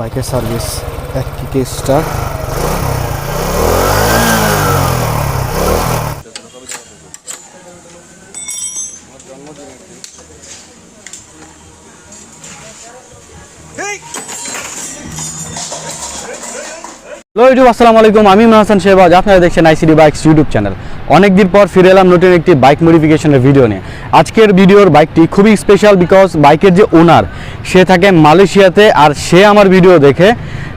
বাইকের সার্ভিস, এক কিকে star hello YouTube, আসসালামু আলাইকুম। আমি ইমরান হাসান শেহবাজ। আপনারা দেখছেন আইসিডি বাইকস ইউটিউব চ্যানেল। অনেকদিন পর ফিরে এলাম নতুন একটি বাইক মডিফিকেশনের ভিডিও নিয়ে। আজকের ভিডিওর বাইকটি খুবই স্পেশাল বিকজ বাইকের যে ওনার সে থাকে মালয়েশিয়াতে আর সে আমার ভিডিও দেখে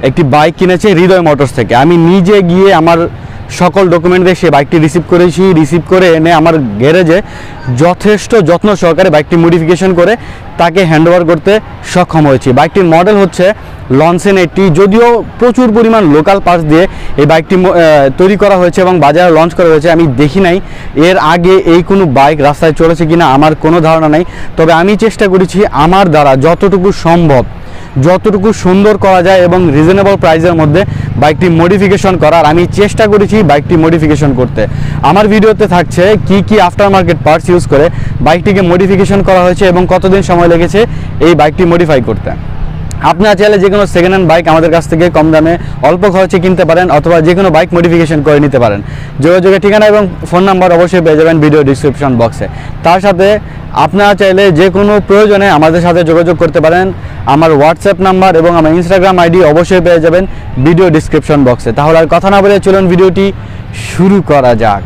একটি বাইক কিনেছে হৃদয় মোটরস থেকে। আমি নিজে গিয়ে আমার সকল ডকুমেন্ট দিয়ে সে বাইকটি রিসিভ করেছি রিসিভ করে এনে আমার গ্যারেজে যথেষ্ট যত্ন সহকারে বাইকটি মডিফিকেশন করে তাকে হ্যান্ডওভার করতে সক্ষম হয়েছি। বাইকটির মডেল হচ্ছে লনসেন এইটটি যদিও প্রচুর পরিমাণ লোকাল পার্টস দিয়ে এই বাইকটি তৈরি করা হয়েছে এবং বাজারে লঞ্চ করা হয়েছে। আমি দেখি নাই এর আগে এই কোনো বাইক রাস্তায় চলেছে কিনা, আমার কোনো ধারণা নাই। তবে আমি চেষ্টা করেছি আমার দ্বারা যতটুকু সম্ভব, যতটুকু সুন্দর করা যায় এবং রিজনেবল প্রাইসের মধ্যে বাইকটি মডিফিকেশন করার আমি চেষ্টা করেছি বাইকটি মডিফিকেশন করতে। আমার ভিডিওতে থাকছে কি কি আফটার মার্কেট পার্টস ইউজ করে বাইকটিকে মডিফিকেশন করা হয়েছে এবং কতদিন সময় লেগেছে এই বাইকটি মডিফাই করতে। আপনারা চাইলে যে কোনো সেকেন্ড হ্যান্ড বাইক আমাদের কাছ থেকে কম দামে অল্প খরচে কিনতে পারেন অথবা যে কোনো বাইক মডিফিকেশন করে নিতে পারেন। যোগাযোগের ঠিকানা এবং ফোন নাম্বার অবশ্যই পেয়ে যাবেন ভিডিও ডিসক্রিপশন বক্সে তার সাথে আপনারা চাইলে যে কোনো প্রয়োজনে আমাদের সাথে যোগাযোগ করতে পারেন। আমার হোয়াটসঅ্যাপ নাম্বার এবং আমার ইনস্টাগ্রাম আইডি অবশ্যই পেয়ে যাবেন ভিডিও ডিসক্রিপশন বক্সে তাহলে আর কথা না বলে চলুন ভিডিওটি শুরু করা যাক।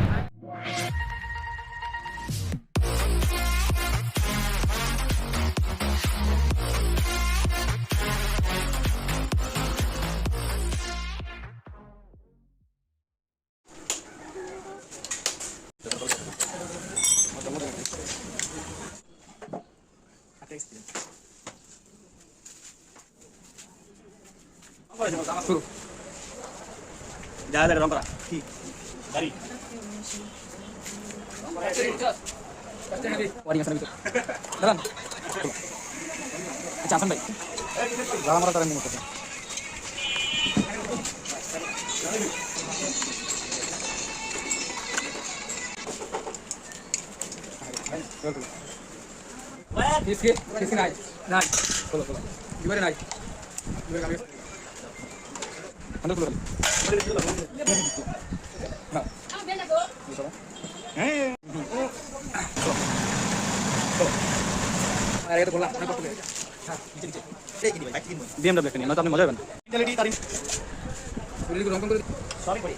যা যা রং করা কি গাড়ি ওয়ারিং আছে ভিতর দাঁড়ান আচ্ছা আসেন ভাই তারা নিয়ে নাই নাই দিবারে দিবারে গাড়ি বিএমডব্লিউ একটা নিয়ে নয়তো আপনি মজা পাবেন সরি করি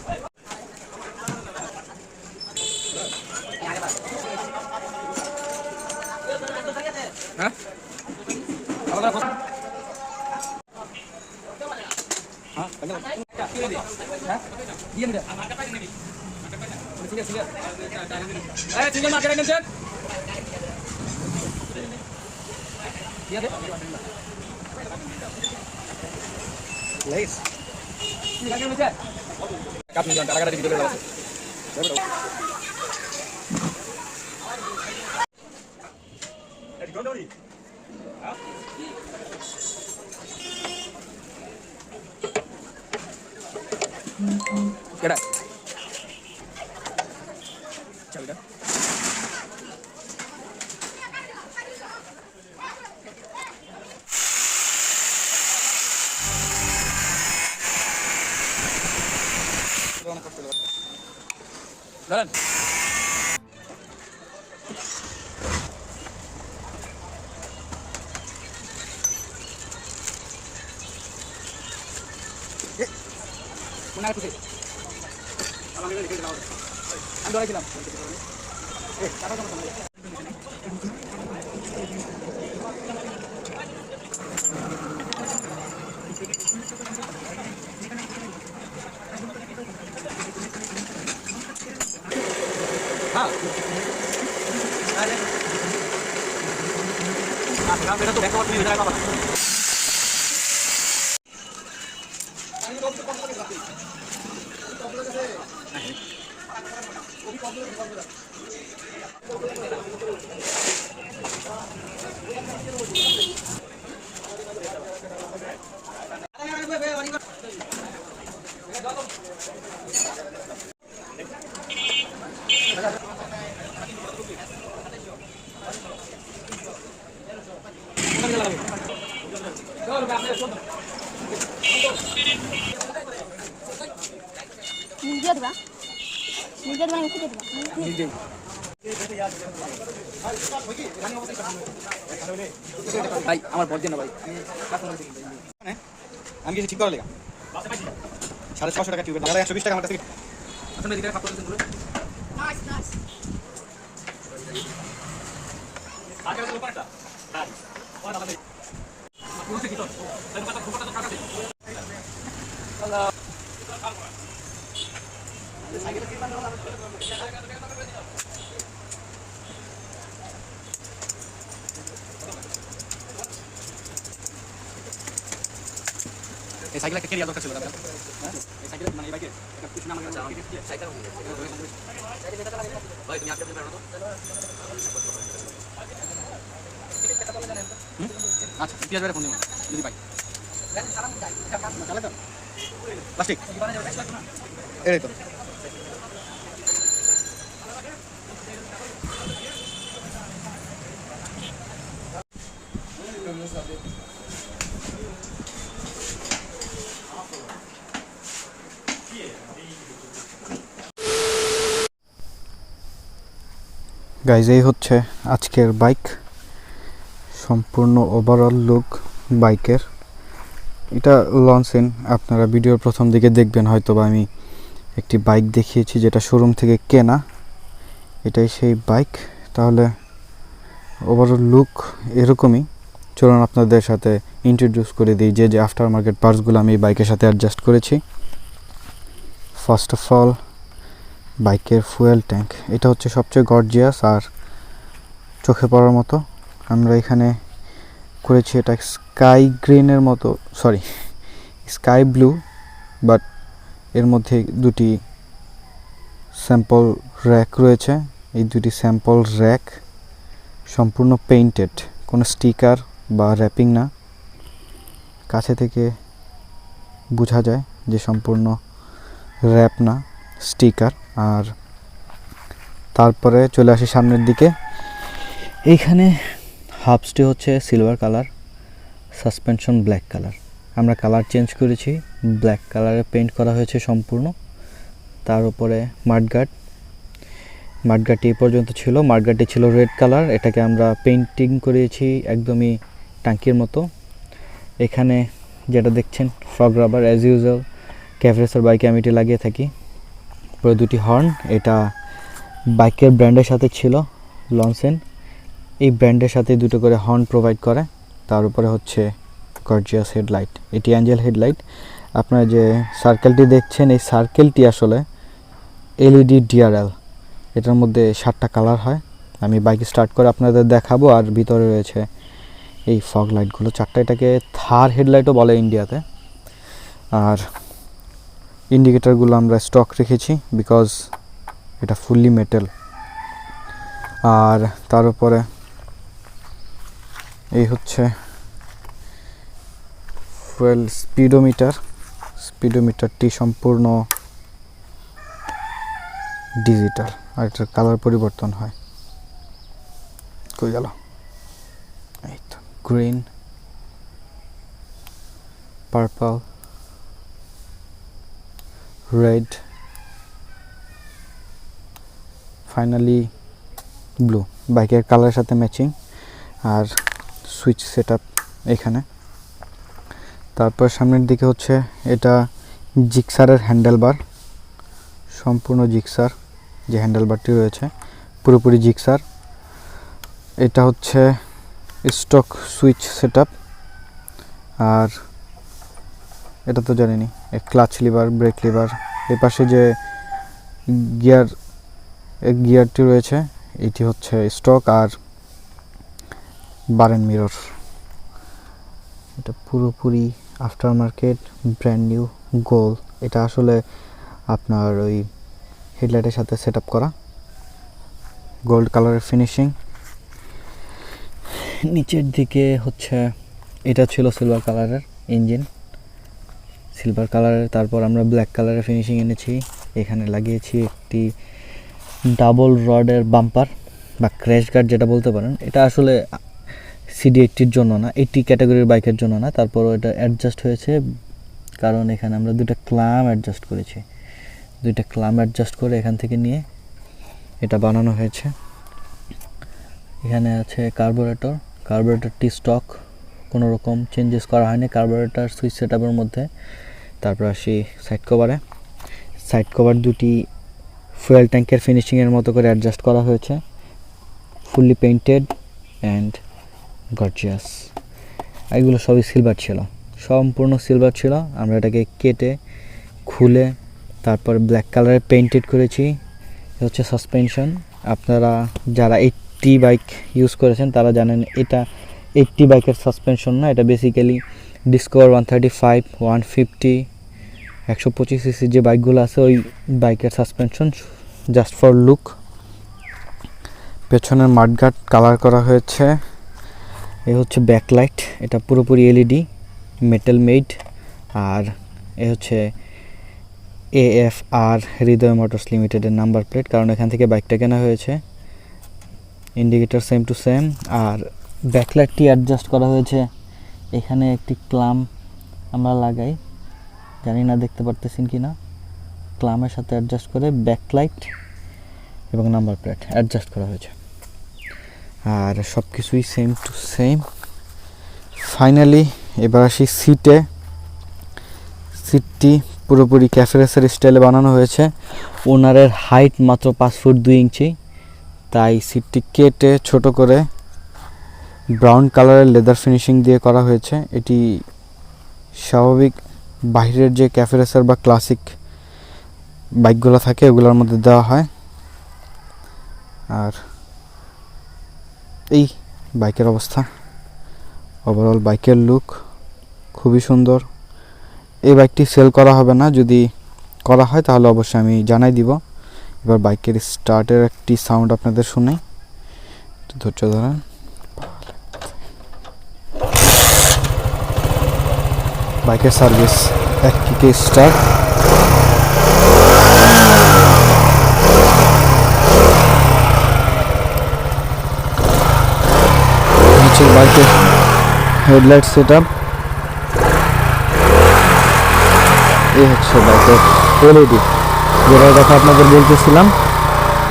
হ্যাঁ আলাদা কথা হ্যাঁ হ্যাঁ দিয়ে নিন ঠিক আছে ঠিক আছে এই সিঙ্গেল মার্কেট নিছেন দিয়ে দে প্লিজ ঠিক আছে নিছেন কাপনি জন টাকা দিয়ে দিতে হবে কেডা চাবিটা দাঁড়ান মনে আছে আমি ধরেছিলাম হ্যাঁ বেটা তো ব্যাকআপ তুমি বাবা চল আপনি চল নিজে দিবা নিজে দিবা মুখে দিবা নিজেই ভাই আমার বল না ভাই আমি কিছু ঠিক করা লেগা সাড়ে ছশো টাকা টিউবের দাদা একশো বিশ টাকা আমার কাছ থেকে। আসলে এদিকে খাপ করতেছেন পুরো। এই সাইকেল একটা কেরিয়ার দরকার ছিল দাদা হ্যাঁ এই সাইকেল মানে এই বাইকে একটা কিছু নাম আছে সাইকেল আচ্ছা পিয়াজ বেড়ে ফোন দিও যদি পাই প্লাস্টিক এই তো গাইজ এই হচ্ছে আজকের বাইক সম্পূর্ণ ওভারঅল লুক বাইকের এটা লঞ্চেন আপনারা ভিডিওর প্রথম দিকে দেখবেন হয়তো বা আমি একটি বাইক দেখিয়েছি যেটা শোরুম থেকে কেনা। এটাই সেই বাইক তাহলে ওভারঅল লুক এরকমই। চলুন আপনাদের সাথে ইন্ট্রোডিউস করে দিই যে যে আফটার মার্কেট পার্টসগুলো আমি বাইকের সাথে অ্যাডজাস্ট করেছি। ফার্স্ট অফ অল বাইকের ফুয়েল ট্যাঙ্ক। এটা হচ্ছে সবচেয়ে গর্জিয়াস আর চোখে পড়ার মতো। আমরা এখানে করেছি এটা স্কাই গ্রিনের মতো, সরি, স্কাই ব্লু, বাট এর মধ্যে দুটি স্যাম্পল র্যাক রয়েছে। এই দুটি স্যাম্পল র্যাক সম্পূর্ণ পেইন্টেড কোনো স্টিকার বা র্যাপিং না। কাছে থেকে বোঝা যায় যে সম্পূর্ণ র্যাপ না, স্টিকার। আর তারপরে চলে আসি সামনের দিকে। এইখানে হাফসটি হচ্ছে silver colour suspension black colour আমরা কালার চেঞ্জ করেছি ব্ল্যাক কালারে পেইন্ট করা হয়েছে সম্পূর্ণ। তার উপরে মাঠগার্ড মাঠগার্ডটি এই পর্যন্ত ছিল। মাঠগার্ডটি ছিল রেড কালার এটাকে আমরা পেইন্টিং করিয়েছি একদমই টাঙ্কির মতো। এখানে যেটা দেখছেন frog rubber as usual cafe racer বাইকে আমি এটি লাগিয়ে থাকি। পরে দুটি হর্ন, এটা বাইকের ব্র্যান্ডের সাথে ছিল, লনসেন। এই ব্র্যান্ডের সাথে দুটো করে হর্ন প্রোভাইড করে, তার উপরে হচ্ছে গর্জিয়াস হেডলাইট এটি অ্যাঞ্জেল হেডলাইট আপনারা যে সার্কেলটি দেখছেন, এই সার্কেলটি আসলে এলইডি ডিআরএল এটার মধ্যে সাতটা কালার হয়। আমি বাইক স্টার্ট করে আপনাদের দেখাবো, আর ভিতরে রয়েছে এই ফগ লাইটগুলো চারটা এটাকে থার হেডলাইটও বলে ইন্ডিয়াতে আর ইন্ডিকেটারগুলো আমরা স্টক রেখেছি বিকজ এটা ফুললি মেটাল আর তার উপরে এই হচ্ছে ফুয়েল স্পিডোমিটার স্পিডোমিটারটি সম্পূর্ণ ডিজিটাল আর এটার কালার পরিবর্তন হয়। কই গেল? এই তো green purple red finally blue বাইকের কালারের সাথে ম্যাচিং আর সুইচ সেট এখানে। তারপর সামনের দিকে হচ্ছে এটা জিক্সারের হ্যান্ডেলবার সম্পূর্ণ জিক্সার যে হ্যান্ডেলবারটি রয়েছে, পুরোপুরি জিক্সার এটা হচ্ছে স্টক সুইচ সেট আর এটা তো জানিনি। ক্লাচ লিভার ব্রেক লিভার এ পাশে যে গিয়ার গিয়ারটি রয়েছে, এটি হচ্ছে স্টক আর বারেন মিরর এটা পুরোপুরি আফটার মার্কেট ব্র্যান্ড নিউ গোল এটা আসলে আপনার ওই হেডলাইটের সাথে সেট করা। গোল্ড কালারের ফিনিশিং নিচের দিকে হচ্ছে, এটা ছিল সিলভার কালারের ইঞ্জিন সিলভার কালারের তারপর আমরা ব্ল্যাক কালারের ফিনিশিং এনেছি। এখানে লাগিয়েছি একটি ডাবল রডের বাম্পার বা ক্র্যাশ গার্ড যেটা বলতে পারেন। এটা আসলে সিডি এইটটির জন্য না এইটি ক্যাটাগরির বাইকের জন্য না। তারপরও এটা অ্যাডজাস্ট হয়েছে, কারণ এখানে আমরা দুটো ক্লাম অ্যাডজাস্ট করেছি। দুইটা ক্লাম অ্যাডজাস্ট করে এখান থেকে নিয়ে এটা বানানো হয়েছে। এখানে আছে কার্বোরেটর কার্বোরেটরটি স্টক কোনো রকম চেঞ্জেস করা হয়নি। কার্বোরেটর সুইচ সেট মধ্যে তারপর আসি সাইড কভারে সাইড কভার দুটি ফুয়েল ট্যাঙ্কের ফিনিশিংয়ের মতো করে অ্যাডজাস্ট করা হয়েছে। ফুললি পেইন্টেড অ্যান্ড গর্জিয়াস এগুলো সবই সিলভার ছিল। সম্পূর্ণ সিলভার ছিল। আমরা এটাকে কেটে, খুলে, তারপর ব্ল্যাক কালারে পেইন্টেড করেছি। হচ্ছে সাসপেনশন আপনারা যারা এইটটি বাইক ইউজ করেছেন, তারা জানেন এটা এইটটি বাইকের সাসপেনশন না, এটা basically Discover one thirty five one fifty একশো পঁচিশ সিসি যে বাইকগুলো আছে, ওই বাইকের সাসপেনশন জাস্ট ফর লুক পেছনের মাঠগার্ড কালার করা হয়েছে। এ হচ্ছে ব্যাকলাইট এটা পুরোপুরি এলইডি মেটাল মেড আর এ হচ্ছে A F R Hriday Motors লিমিটেডের নাম্বার প্লেট কারণ এখান থেকে বাইকটা কেনা হয়েছে। ইন্ডিকেটর সেম টু সেম আর ব্যাকলাইটটি অ্যাডজাস্ট করা হয়েছে এখানে একটি ক্লাম আমরা লাগাই। জানি না দেখতে পারতেছেন কি না। ক্লামের সাথে অ্যাডজাস্ট করে ব্যাকলাইট এবং নাম্বার প্লেট অ্যাডজাস্ট করা হয়েছে। আর সব কিছুই সেম টু সেম ফাইনালি এবার আসি সিটে সিটটি পুরোপুরি ক্যাফেরেসের স্টাইলে বানানো হয়েছে। ওনারের হাইট মাত্র পাঁচ ফুট দুই ইঞ্চি। তাই সিটটি কেটে ছোট করে ব্রাউন কালারের লেদার ফিনিশিং দিয়ে করা হয়েছে। এটি স্বাভাবিক বাইরের যে ক্যাফেরেসার বা ক্লাসিক বাইকগুলো থাকে ওগুলোর মধ্যে দেওয়া হয়। আর এই বাইকের অবস্থা। ওভারঅল বাইকের লুক খুবই সুন্দর। এই বাইকটি সেল করা হবে না। যদি করা হয়, তাহলে অবশ্যই আমি জানাই দিব। এবার বাইকের স্টার্টের একটি সাউন্ড আপনাদের শুনে। ধৈর্য ধরেন। বাইকের সার্ভিস, এক কিকে স্টার্ট। নিচের বাইকের হেডলাইট সেট আপ এই হচ্ছে বাইকের এলইডি যেটা কথা আপনাদের বলতেছিলাম,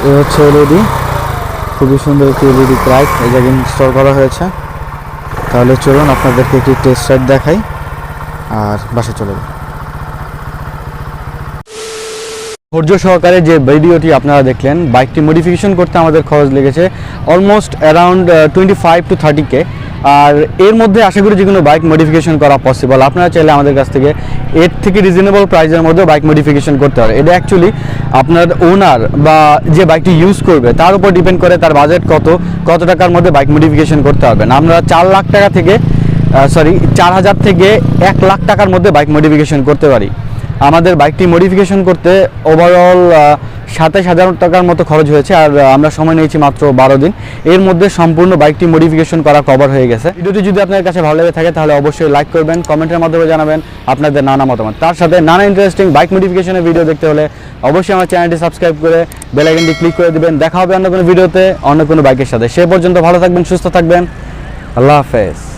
এ হচ্ছে এলইডি খুবই সুন্দর একটি এলইডি লাইট এই জায়গায় ইনস্টল করা হয়েছে। তাহলে চলুন আপনাদেরকে একটি টেস্ট রাইড দেখাই। আর বাসে চলে যাই ধৈর্য সহকারে যে ভিডিওটি আপনারা দেখলেন, বাইকটি মডিফিকেশন করতে আমাদের খরচ লেগেছে almost around twenty five to thirty K আর এর মধ্যে আশা করি যে কোনো বাইক মডিফিকেশন করা পসিবল আপনারা চাইলে আমাদের কাছ থেকে এর থেকে রিজনেবল প্রাইসের মধ্যে বাইক মডিফিকেশন করতে পারে এটা অ্যাকচুয়ালি আপনার ওনার বা যে বাইকটি ইউজ করবে, তার উপর ডিপেন্ড করে তার বাজেট কত কত টাকার মধ্যে বাইক মডিফিকেশন করতে পারবেন আমরা চার লাখ টাকা থেকে সরি চার হাজার থেকে এক লাখ টাকার মধ্যে বাইক মডিফিকেশন করতে পারি। আমাদের বাইকটি মডিফিকেশন করতে ওভারঅল সাতাশ হাজার টাকার মতো খরচ হয়েছে আর আমরা সময় নিয়েছি মাত্র বারো দিন। এর মধ্যে সম্পূর্ণ বাইকটি মডিফিকেশন করা কভার হয়ে গেছে। ভিডিওটি যদি আপনার কাছে ভালো লেগে থাকে, তাহলে অবশ্যই লাইক করবেন কমেন্টের মাধ্যমে জানাবেন আপনাদের নানা মতামত। তার সাথে নানা ইন্টারেস্টিং বাইক মডিফিকেশনের ভিডিও দেখতে হলে অবশ্যই আমার চ্যানেলটি সাবস্ক্রাইব করে বেল আইকনটি ক্লিক করে দেবেন। দেখা হবে অন্য কোনো ভিডিওতে অন্য কোনো বাইকের সাথে। সে পর্যন্ত ভালো থাকবেন, সুস্থ থাকবেন। আল্লাহ হাফেজ।